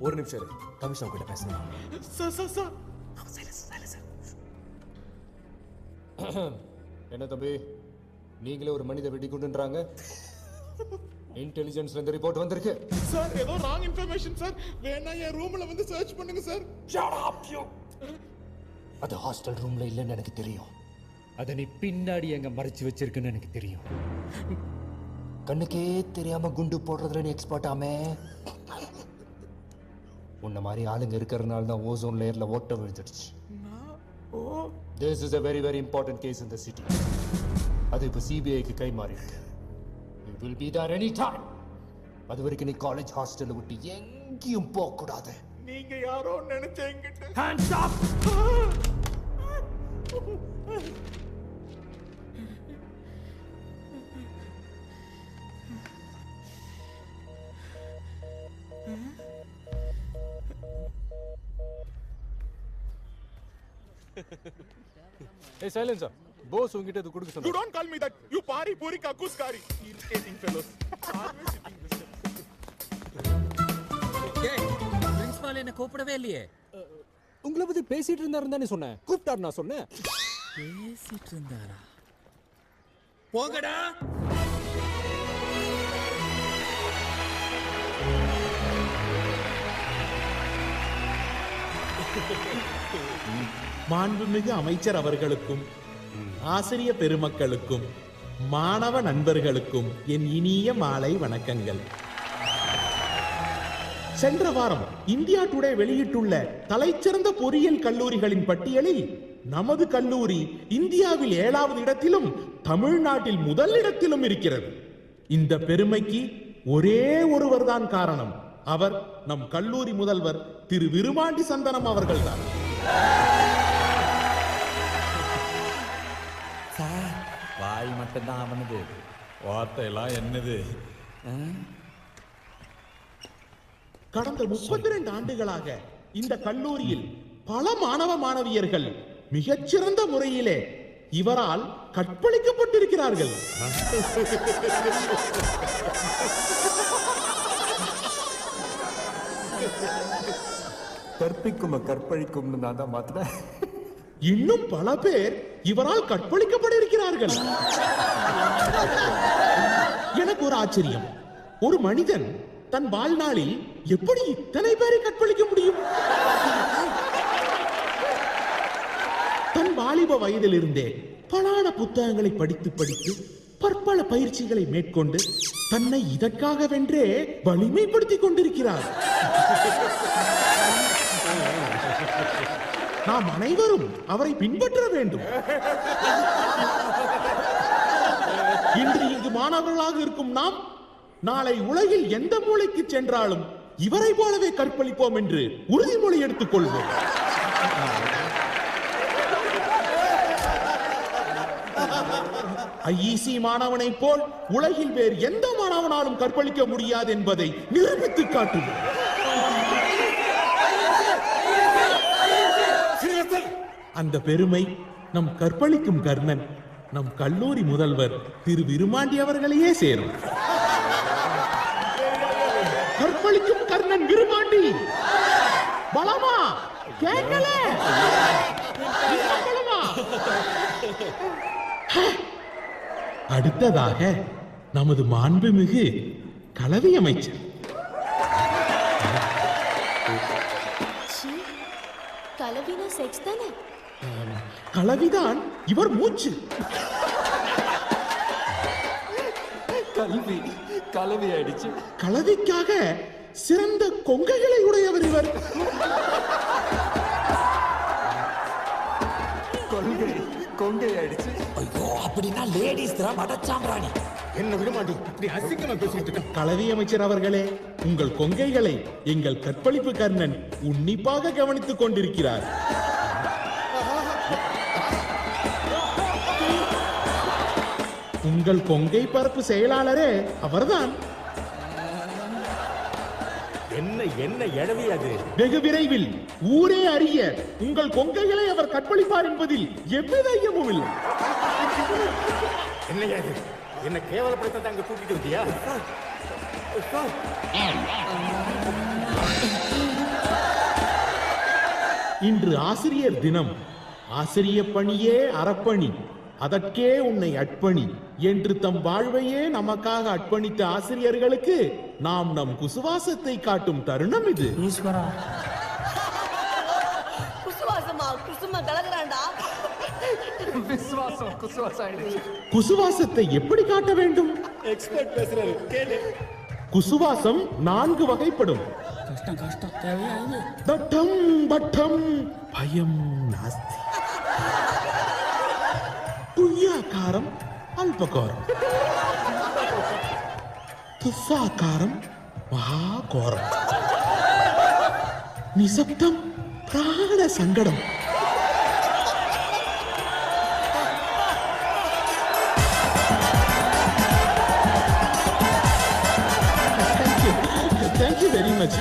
ஒரு நிமிஷம் இரு. கமிஷனர் கிட்ட பேசணும். Sir sir sir. என்ன தம்பி? நீங்களே ஒரு மனித வெடிகுண்டுன்றாங்க இன்டெலிஜென்ஸ்ல இருந்து ரிப்போர்ட் வந்திருக்கு. சார் ஏதோ ராங் இன்ஃபர்மேஷன் சார். வேணா என் ரூம்ல வந்து சர்ச் பண்ணுங்க சார். அது ஹாஸ்டல் ரூம்ல இல்லைன்னு எனக்கு தெரியும். அதை நீ பின்னாடி எங்க மறைச்சு வச்சிருக்குன்னு எனக்கு தெரியும். கண்ணுக்கே தெரியாம குண்டு போடுறதுல நீ எக்ஸ்பர்ட் ஆமே. உன்ன மாதிரி ஆளுங்க இருக்கிறதுனால தான் ஓசோன் லேயர்ல ஓட்ட விழுந்துடுச்சு. This is a very very important gas the city. அது இப்போ சிபிஐக்கு கை மாறி இருக்கு It will be there any time அது வரைக்கும் நீ காலேஜ் ஹாஸ்டல்ல விட்டு எங்கேயும் போக கூடாது நீங்க யாரோ நினைச்சேங்கிட்ட Hands up! ஏய் சைலன்ஸா போஸ் உங்ககிட்ட இது கொடுக்க யூ சொன்னா don't call me that you Pari பூரி கக்கூஸ்காரி இரிட்டேட்டிங் ஃபெலோஸ் சிட்டிங் பிரின்சிபால் என்ன கூப்பிடவே இல்லையே. உங்களை பத்தி பேசிட்டு இருந்தாருன்னு தானே சொன்னேன். கூப்பிட்டாரு நான் சொன்னேன். பேசிட்டு இருந்தாரா? போங்கடா. மாண்புமிகு அமைச்சர் அவர்களுக்கும் ஆசிரிய பெருமக்களுக்கும் மாணவ நண்பர்களுக்கும் என் இனிய மாலை வணக்கங்கள். சென்ற வாரம் இந்தியா டுடே வெளியிட்டுள்ள தலைச்சிறந்த பொறியியல் கல்லூரிகளின் பட்டியலில் நமது கல்லூரி இந்தியாவில் ஏழாவது இடத்திலும் தமிழ்நாட்டில் முதல் இடத்திலும் இருக்கிறது. இந்த பெருமைக்கு ஒரே ஒருவர்தான் காரணம். அவர் நம் கல்லூரி முதல்வர் திரு விருமாண்டி சந்தனம் அவர்கள்தான். சார் வாய் மட்டும்தான் அவனது. வார்த்தையெல்லாம் என்னது? கடந்த முப்பத்தி ரெண்டு ஆண்டுகளாக இந்த கல்லூரியில் பல மாணவ மாணவியர்கள் மிகச்சிறந்த முறையிலே இவரால் கற்பழிக்கப்பட்டிருக்கிறார்கள். கற்பிக்கும் கற்பழிக்கும்னு நான் தான் மாத்தினேன். இன்னும் பல பேர் இவரால் கற்பழிக்கப்பட்டிருக்கிறார்கள். எனக்கு ஒரு ஆச்சரியம். ஒரு மனிதன் தன் வாழ்நாளில் எப்படி இத்தனை பேரை கற்பழிக்க முடியும்? தன் வாலிப வயதிலிருந்தே பலான புத்தகங்களை படித்து படித்து பற்பல பயிற்சிகளை மேற்கொண்டு தன்னை இதற்காக வென்றே வலிமைப்படுத்திக் கொண்டிருக்கிறார். நாம் அனைவரும் அவரை பின்பற்ற வேண்டும். இன்று இங்கு மாணவர்களாக இருக்கும் நாம் நாளை உலகில் எந்த மூளைக்கு சென்றாலும் இவரை போலவே கற்பழிப்போம் என்று உறுதிமொழி எடுத்துக் கொள்வோம் ஐஇசி மாணவனைப் போல் உலகில் வேறு எந்த மாணவனாலும் கற்பழிக்க முடியாது என்பதை நிரூபித்து காட்டுவோம். அந்த பெருமை நம் கற்பழிக்கும் கர்ணன் நம் கல்லூரி முதல்வர் திரு விருமாண்டி அவர்களையே சேரும். கற்பழிக்கும் கர்ணன் விருமாண்டி! பலமா? கேட்கல? அடுத்ததாக நமது மாண்புமிகு கலவி அமைச்சர். கலவினா செக்ஸ் தானே? கலவிதான் இவர் மூச்சு. கல்வி கலவி ஆயிடுச்சு. கலவிக்காக சிறந்த கொங்கைகளை உடையவர் இவர். கொள்கை கொங்கை ஆயிடுச்சு. ஐயோ அப்படின்னா லேடிஸ் தான் மடச்சாம்பிராணி என்ன விடமாட்டி இப்படி அசிங்கமா பேசிட்டு இருக்க. கலவி அமைச்சர் அவர்களே உங்கள் கொங்கைகளை எங்கள் கற்பழிப்பு கர்ணன் உன்னிப்பாக கவனித்துக் கொண்டிருக்கிறார். உங்கள் கொங்கை பரப்பு செயலாளரே அவர்தான். என்ன என்ன எழவி அது? வெகு விரைவில் ஊரே அறிய உங்கள் கொங்கைகளை அவர் கற்பழிப்பார் என்பதில் எவ்வித ஐயமும் இல்லை. என்னையா இது என்ன கேவலப்படுத்த அங்க கூட்டிட்டு வந்தியா? இன்று ஆசிரியர் தினம். ஆசிரிய பணியே அறப்பணி. அதற்கே உன்னை அர்ப்பணி என்று தம் வாழ்வையே நமக்காக அர்ப்பணித்த ஆசிரியர்களுக்கு நாம் நம் குசுவாசத்தை காட்டும் தருணம் இது. குசுவாசமா? குசும கலக்குறான்டா விசுவாசம் குசுவாசம் குசுவாசத்தை எப்படி காட்ட வேண்டும்? எக்ஸ்பர்ட் பேசுறாரு கேளு. குசுவாசம் நான்கு வகைப்படும். கஷ்டம் கஷ்டம். தேவையா இது? தட்டம் பட்டம் பயம் நாஸ்தி. खारम अल्प कोरम तुसा खारम महा कोरम निशब्दम प्राण संगडम thank you thank you very much